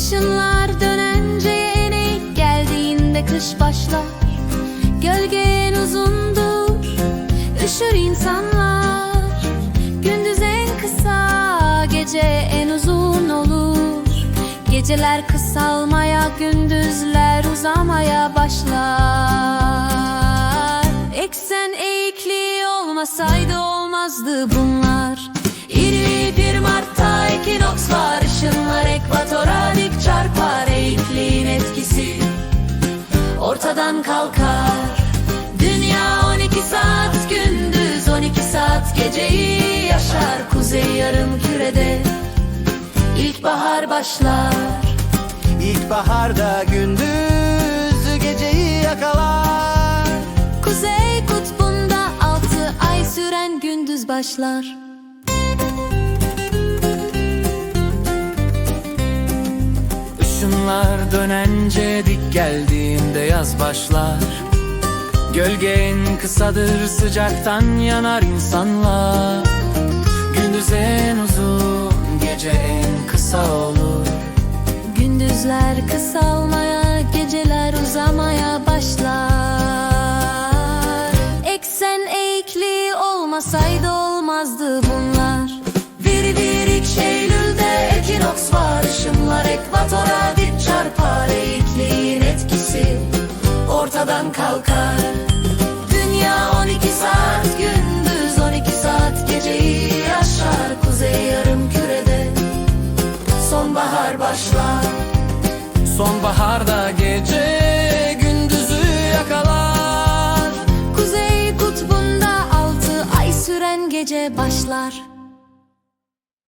Kışınlar dönence enek geldiğinde kış başlar. Gölgen uzundur, üşür insanlar. Gündüz en kısa, gece en uzun olur. Geceler kısalmaya, gündüzler uzamaya başlar. Eksen eğikliği olmasaydı olmazdı bunlar. 21 Mart'ta ekin ortadan kalkar. Dünya 12 saat gündüz 12 saat geceyi yaşar Kuzey yarım kürede. İlkbahar başlar. İlkbaharda gündüz geceyi yakalar. Kuzey kutbunda altı ay süren gündüz başlar Işınlar dönence dik geldiğinde yaz başlar. Gölge en kısadır sıcaktan yanar insanlar. Gündüz en uzun gece en kısa olur. Gündüzler kısalmaya, geceler uzamaya başlar. Eksen eğikliği olmasaydı olmazdı ortadan kalkar. Dünya 12 saat gündüz 12 saat geceyi yaşar. Kuzey yarım kürede sonbahar başlar. Sonbaharda gece gündüzü yakalar Kuzey kutbunda altı ay süren gece başlar